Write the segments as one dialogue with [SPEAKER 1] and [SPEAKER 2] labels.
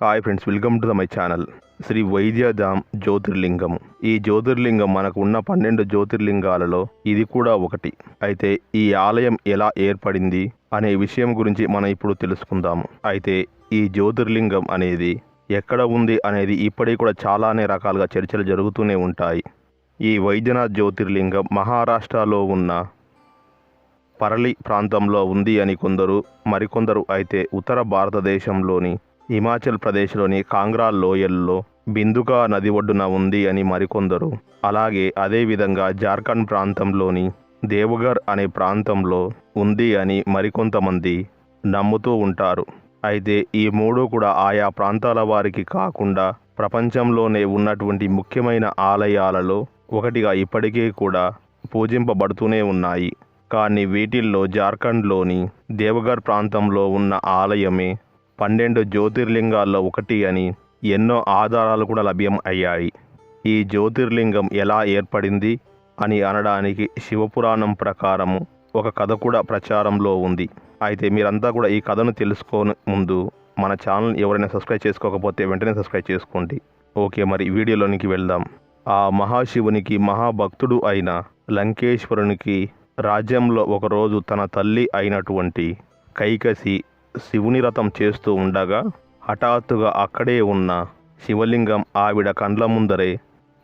[SPEAKER 1] Hi friends welcome to the my channel Shri Vaidyadham జ్యోతిర్లింగం ఈ జ్యోతిర్లింగం మనకు ఉన్న పన్నెండు జ్యోతిర్లింగాలలో ఇది కూడా ఒకటి. అయితే ఈ ఆలయం ఎలా ఏర్పడింది అనే విషయం గురించి మనం ఇప్పుడు తెలుసుకుందాము. అయితే ఈ జ్యోతిర్లింగం అనేది ఎక్కడ ఉంది అనేది ఇప్పటికి కూడా చాలానే రకాలుగా చర్చలు జరుగుతూనే ఉంటాయి. ఈ వైద్యనాథ్ జ్యోతిర్లింగం మహారాష్ట్రలో ఉన్న పరళి ప్రాంతంలో ఉంది అని కొందరు మరికొందరు అయితే ఉత్తర భారతదేశంలోని హిమాచల్ ప్రదేశ్లోని కాంగ్రా లోయల్లో బిందుగా నది ఒడ్డున ఉంది అని మరికొందరు. అలాగే అదేవిధంగా జార్ఖండ్ ప్రాంతంలోని దేవగర్ అనే ప్రాంతంలో ఉంది అని మరికొంతమంది నమ్ముతూ ఉంటారు. అయితే ఈ మూడు కూడా ఆయా ప్రాంతాల వారికి కాకుండా ప్రపంచంలోనే ఉన్నటువంటి ముఖ్యమైన ఆలయాలలో ఒకటిగా ఇప్పటికీ కూడా పూజింపబడుతూనే ఉన్నాయి. కానీ వీటిల్లో జార్ఖండ్లోని దేవగర్ ప్రాంతంలో ఉన్న ఆలయమే పన్నెండు జ్యోతిర్లింగాల్లో ఒకటి అని ఎన్నో ఆధారాలు కూడా లభ్యం అయ్యాయి. ఈ జ్యోతిర్లింగం ఎలా ఏర్పడింది అని అనడానికి శివపురాణం ప్రకారము ఒక కథ కూడా ప్రచారంలో ఉంది. అయితే మీరంతా కూడా ఈ కథను తెలుసుకోని ముందు మన ఛానల్ ఎవరైనా సబ్స్క్రైబ్ చేసుకోకపోతే వెంటనే సబ్స్క్రైబ్ చేసుకోండి. ఓకే మరి వీడియోలోనికి వెళ్దాం. ఆ మహాశివునికి మహాభక్తుడు అయిన లంకేశ్వరునికి రాజ్యంలో ఒకరోజు తన తల్లి అయినటువంటి కైకసి శివుని రథం చేస్తూ ఉండగా హఠాత్తుగా అక్కడే ఉన్న శివలింగం ఆవిడ కండ్ల ముందరే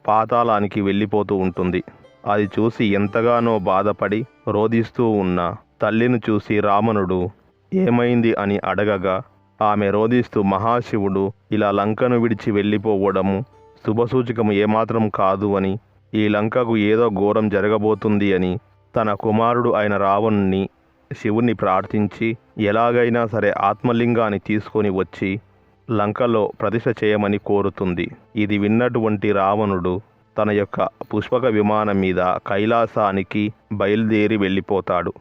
[SPEAKER 1] పాతాళానికి వెళ్ళిపోతూ ఉంటుంది. అది చూసి ఎంతగానో బాధపడి రోధిస్తూ ఉన్న తల్లిని చూసి రావణుడు ఏమైంది అని అడగగా ఆమె రోధిస్తూ మహాశివుడు ఇలా లంకను విడిచి వెళ్ళిపోవడము శుభసూచకము ఏమాత్రం కాదు అని ఈ లంకకు ఏదో ఘోరం జరగబోతుంది అని తన కుమారుడు అయిన రావణుని శివుణ్ణి ప్రార్థించి ఎలాగైనా సరే ఆత్మలింగాన్ని తీసుకొని వచ్చి లంకలో ప్రతిష్ట చేయమని కోరుతుంది. ఇది విన్నటువంటి రావణుడు తన యొక్క పుష్పక విమానం మీద కైలాసానికి బయలుదేరి వెళ్ళిపోతాడు.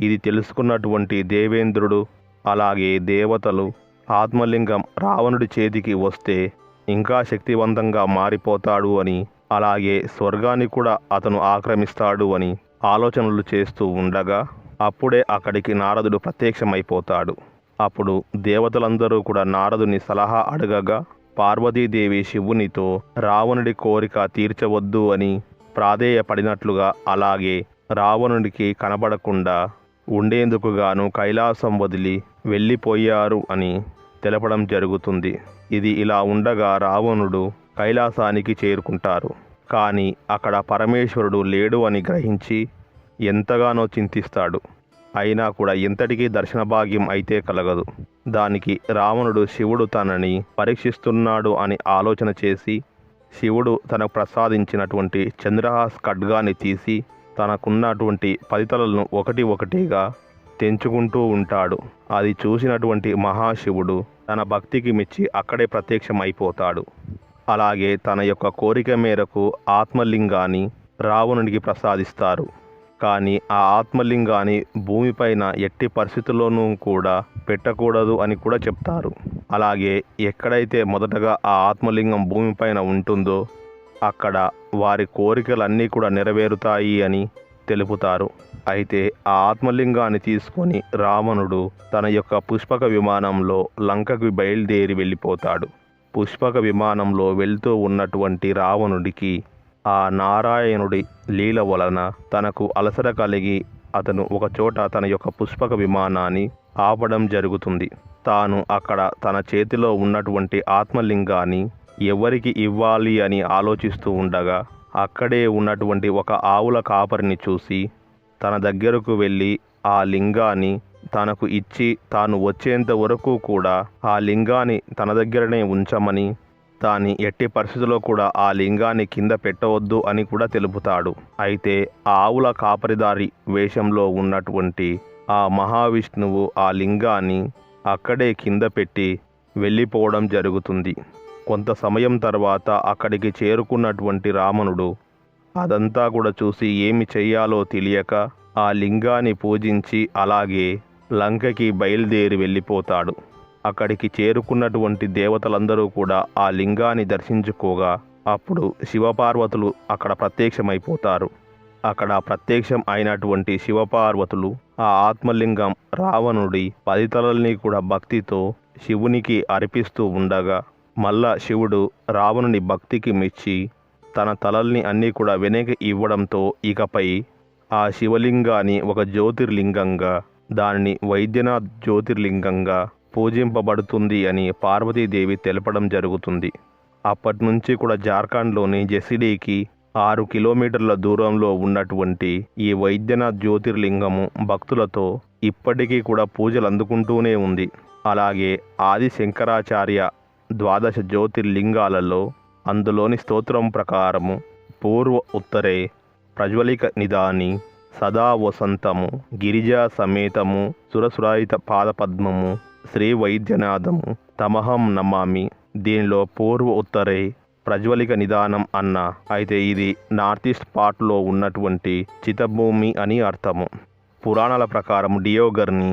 [SPEAKER 1] ఇది తెలుసుకున్నటువంటి దేవేంద్రుడు అలాగే దేవతలు ఆత్మలింగం రావణుడి చేతికి వస్తే ఇంకా శక్తివంతంగా మారిపోతాడు అని అలాగే స్వర్గాన్ని కూడా అతను ఆక్రమిస్తాడు అని ఆలోచనలు చేస్తూ ఉండగా అప్పుడే అక్కడికి నారదుడు ప్రత్యక్షమైపోతాడు. అప్పుడు దేవతలందరూ కూడా నారదుని సలహా అడగగా పార్వతీదేవి శివునితో రావణుడి కోరిక తీర్చవద్దు అని ప్రాధేయపడినట్లుగా అలాగే రావణుడికి కనబడకుండా ఉండేందుకు గాను కైలాసం వదిలి వెళ్ళిపోయారు అని తెలపడం జరుగుతుంది. ఇది ఇలా ఉండగా రావణుడు కైలాసానికి చేరుకుంటారు. కానీ అక్కడ పరమేశ్వరుడు లేడు అని గ్రహించి ఎంతగానో చింతిస్తాడు. అయినా కూడా ఇంతటికీ దర్శన భాగ్యం అయితే కలగదు. దానికి రావణుడు శివుడు తనని పరీక్షిస్తున్నాడు అని ఆలోచన చేసి శివుడు తనకు ప్రసాదించినటువంటి చంద్రహాస్ ఖడ్గాన్ని తీసి తనకున్నటువంటి పదితలలను ఒకటి ఒకటిగా తెంచుకుంటూ ఉంటాడు. అది చూసినటువంటి మహాశివుడు తన భక్తికి మెచ్చి అక్కడే ప్రత్యక్షమైపోతాడు. అలాగే తన యొక్క కోరిక మేరకు ఆత్మలింగాన్ని రావణునికి ప్రసాదిస్తారు. కానీ ఆ ఆత్మలింగాన్ని భూమిపైన ఎట్టి పరిస్థితుల్లోనూ కూడా పెట్టకూడదు అని కూడా చెప్తారు. అలాగే ఎక్కడైతే మొదటగా ఆ ఆత్మలింగం భూమిపైన ఉంటుందో అక్కడ వారి కోరికలన్నీ కూడా నెరవేరుతాయి అని తెలుపుతారు. అయితే ఆ ఆత్మలింగాన్ని తీసుకొని రావణుడు తన యొక్క పుష్పక విమానంలో లంకకు బయలుదేరి వెళ్ళిపోతాడు. పుష్పక విమానంలో వెళ్తూ ఉన్నటువంటి రావణుడికి ఆ నారాయణుడి లీల వలన తనకు అలసట కలిగి అతను ఒకచోట తన యొక్క పుష్పక విమానాన్ని ఆపడం జరుగుతుంది. తాను అక్కడ తన చేతిలో ఉన్నటువంటి ఆత్మలింగాన్ని ఎవరికి ఇవ్వాలి అని ఆలోచిస్తూ ఉండగా అక్కడే ఉన్నటువంటి ఒక ఆవుల కాపరిని చూసి తన దగ్గరకు వెళ్ళి ఆ లింగాన్ని తనకు ఇచ్చి తాను వచ్చేంత వరకు కూడా ఆ లింగాన్ని తన దగ్గరనే ఉంచమని దాన్ని ఎట్టి పరిస్థితుల్లో కూడా ఆ లింగాన్ని కింద పెట్టవద్దు అని కూడా తెలుపుతాడు. అయితే ఆ ఆవుల కాపరిదారి వేషంలో ఉన్నటువంటి ఆ మహావిష్ణువు ఆ లింగాన్ని అక్కడే కింద పెట్టి వెళ్ళిపోవడం జరుగుతుంది. కొంత సమయం తర్వాత అక్కడికి చేరుకున్నటువంటి రావణుడు అదంతా కూడా చూసి ఏమి చేయాలో తెలియక ఆ లింగాన్ని పూజించి అలాగే లంకకి బయలుదేరి వెళ్ళిపోతాడు. అక్కడికి చేరుకున్నటువంటి దేవతలందరూ కూడా ఆ లింగాన్ని దర్శించుకోగా అప్పుడు శివపార్వతులు అక్కడ ప్రత్యక్షమైపోతారు. అక్కడ ప్రత్యక్షం అయినటువంటి శివపార్వతులు ఆ ఆత్మలింగం రావణుడి పది తలల్ని కూడా భక్తితో శివునికి అర్పిస్తూ ఉండగా మళ్ళా శివుడు రావణుని భక్తికి మెచ్చి తన తలల్ని అన్నీ కూడా వెనక్కి ఇవ్వడంతో ఇకపై ఆ శివలింగాన్ని ఒక జ్యోతిర్లింగంగా దానిని వైద్యనాథ్ జ్యోతిర్లింగంగా పూజింపబడుతుంది అని పార్వతీదేవి తెలపడం జరుగుతుంది. అప్పటి నుంచి కూడా జార్ఖండ్లోని జెసిడీకి ఆరు కిలోమీటర్ల దూరంలో ఉన్నటువంటి ఈ వైద్యనాథ్ జ్యోతిర్లింగము భక్తులతో ఇప్పటికీ కూడా పూజలు అందుకుంటూనే ఉంది. అలాగే ఆది శంకరాచార్య ద్వాదశ జ్యోతిర్లింగాలలో అందులోని స్తోత్రం ప్రకారము పూర్వ ఉత్తరే ప్రజ్వలిక నిదాని సదా వసంతము గిరిజా సమేతము సురసురాయిత పాదపద్మము శ్రీ వైద్యనాథం తమహం నమామి దీనిలో పూర్వ ఉత్తరే ప్రజ్వలిక నిదానం అన్న. అయితే ఇది నార్త్ ఈస్ట్ పార్ట్లో ఉన్నటువంటి చితభూమి అని అర్థము. పురాణాల ప్రకారం డియోగర్ని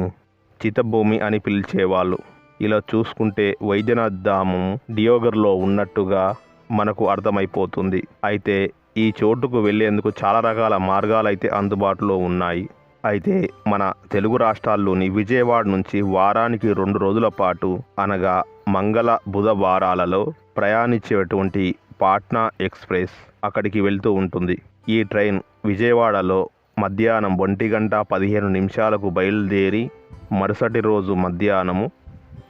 [SPEAKER 1] చితభూమి అని పిలిచేవాళ్ళు. ఇలా చూసుకుంటే వైద్యనాథ్ ధామం డియోగర్లో ఉన్నట్టుగా మనకు అర్థమైపోతుంది. అయితే ఈ చోటుకు వెళ్ళేందుకు చాలా రకాల మార్గాలైతే అందుబాటులో ఉన్నాయి. అయితే మన తెలుగు రాష్ట్రాల్లోని విజయవాడ నుంచి వారానికి రెండు రోజుల పాటు అనగా మంగళ బుధవారాలలో ప్రయాణించేటువంటి పాట్నా ఎక్స్ప్రెస్ అక్కడికి వెళ్తూ ఉంటుంది. ఈ ట్రైన్ విజయవాడలో మధ్యాహ్నం ఒంటి గంట పదిహేను నిమిషాలకు బయలుదేరి మరుసటి రోజు మధ్యాహ్నము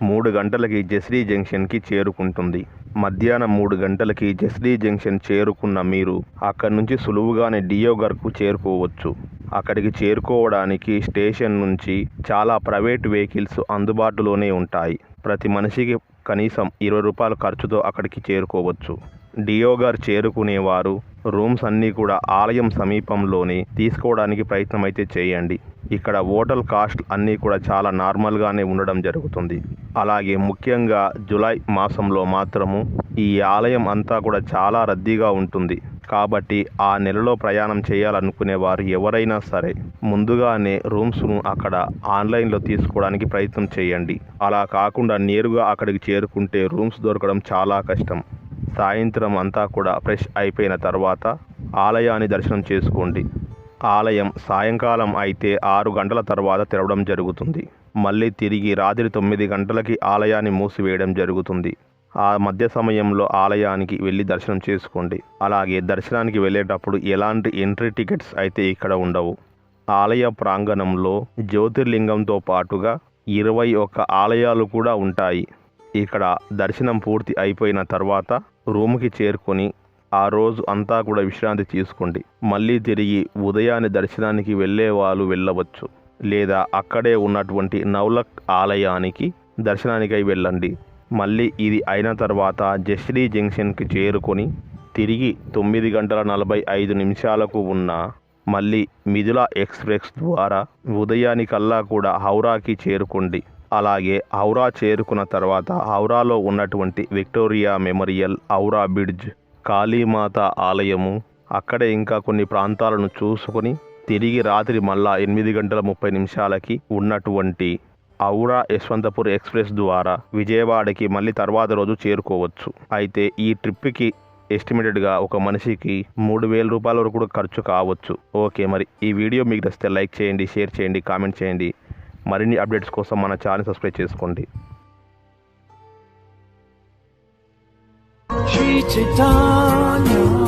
[SPEAKER 1] మూడు గంటలకి జెస్రీ జంక్షన్కి చేరుకుంటుంది. మధ్యాహ్నం మూడు గంటలకి జెస్లీ జంక్షన్ చేరుకున్న మీరు అక్కడి నుంచి సులువుగానే డియోగర్కు చేరుకోవచ్చు. అక్కడికి చేరుకోవడానికి స్టేషన్ నుంచి చాలా ప్రైవేట్ వెహికల్స్ అందుబాటులోనే ఉంటాయి. ప్రతి మనిషికి కనీసం ఇరవై రూపాయల ఖర్చుతో అక్కడికి చేరుకోవచ్చు. డియోగర్ చేరుకునేవారు రూమ్స్ అన్నీ కూడా ఆలయం సమీపంలోనే తీసుకోవడానికి ప్రయత్నం అయితే చేయండి. ఇక్కడ హోటల్ కాస్ట్ అన్నీ కూడా చాలా నార్మల్గానే ఉండడం జరుగుతుంది. అలాగే ముఖ్యంగా జులై మాసంలో మాత్రము ఈ ఆలయం అంతా కూడా చాలా రద్దీగా ఉంటుంది. కాబట్టి ఆ నెలలో ప్రయాణం చేయాలనుకునే వారు ఎవరైనా సరే ముందుగానే రూమ్స్ను అక్కడ ఆన్లైన్లో తీసుకోవడానికి ప్రయత్నం చేయండి. అలా కాకుండా నేరుగా అక్కడికి చేరుకుంటే రూమ్స్ దొరకడం చాలా కష్టం. సాయంత్రం అంతా కూడా ఫ్రెష్ అయిపోయిన తర్వాత ఆలయాన్ని దర్శనం చేసుకోండి. ఆలయం సాయంకాలం అయితే ఆరు గంటల తర్వాత తెరవడం జరుగుతుంది. మళ్ళీ తిరిగి రాత్రి తొమ్మిది గంటలకి ఆలయాన్ని మూసివేయడం జరుగుతుంది. ఆ మధ్య సమయంలో ఆలయానికి వెళ్ళి దర్శనం చేసుకోండి. అలాగే దర్శనానికి వెళ్ళేటప్పుడు ఎలాంటి ఎంట్రీ టికెట్స్ అయితే ఇక్కడ ఉండవు. ఆలయ ప్రాంగణంలో జ్యోతిర్లింగంతో పాటుగా ఇరవై ఒక్క ఆలయాలు కూడా ఉంటాయి. ఇక్కడ దర్శనం పూర్తి అయిపోయిన తర్వాత రూమ్కి చేరుకొని ఆ రోజు అంతా కూడా విశ్రాంతి తీసుకోండి. మళ్ళీ తిరిగి ఉదయాన్నే దర్శనానికి వెళ్ళే వాళ్ళు వెళ్ళవచ్చు. లేదా అక్కడే ఉన్నటువంటి నౌలక్ ఆలయానికి దర్శనానికై వెళ్ళండి. మళ్ళీ ఇది అయిన తర్వాత జస్లీ జంక్షన్కి చేరుకొని తిరిగి తొమ్మిది గంటల నలభై ఐదు నిమిషాలకు ఉన్న మళ్ళీ మిథులా ఎక్స్ప్రెస్ ద్వారా ఉదయానికల్లా కూడా హౌరాకి చేరుకోండి. అలాగే ఔరా చేరుకున్న తర్వాత ఔరాలో ఉన్నటువంటి Victoria memorial Howrah bridge Kalimata ఆలయము అక్కడే ఇంకా కొన్ని ప్రాంతాలను చూసుకొని తిరిగి రాత్రి మళ్ళా ఎనిమిది గంటల ముప్పై నిమిషాలకి ఉన్నటువంటి ఔరా యశ్వంతపూర్ ఎక్స్ప్రెస్ ద్వారా విజయవాడకి మళ్ళీ తర్వాత రోజు చేరుకోవచ్చు. అయితే ఈ ట్రిప్కి ఎస్టిమేటెడ్గా ఒక మనిషికి మూడు వేల రూపాయల వరకు కూడా ఖర్చు కావచ్చు. ఓకే మరి ఈ వీడియో మీకు నచ్చితే లైక్ చేయండి షేర్ చేయండి కామెంట్ చేయండి. మరిన్ని అప్డేట్స్ కోసం మన ఛానల్ సబ్స్క్రైబ్ చేసుకోండి.
[SPEAKER 2] శ్రీ చైతన్య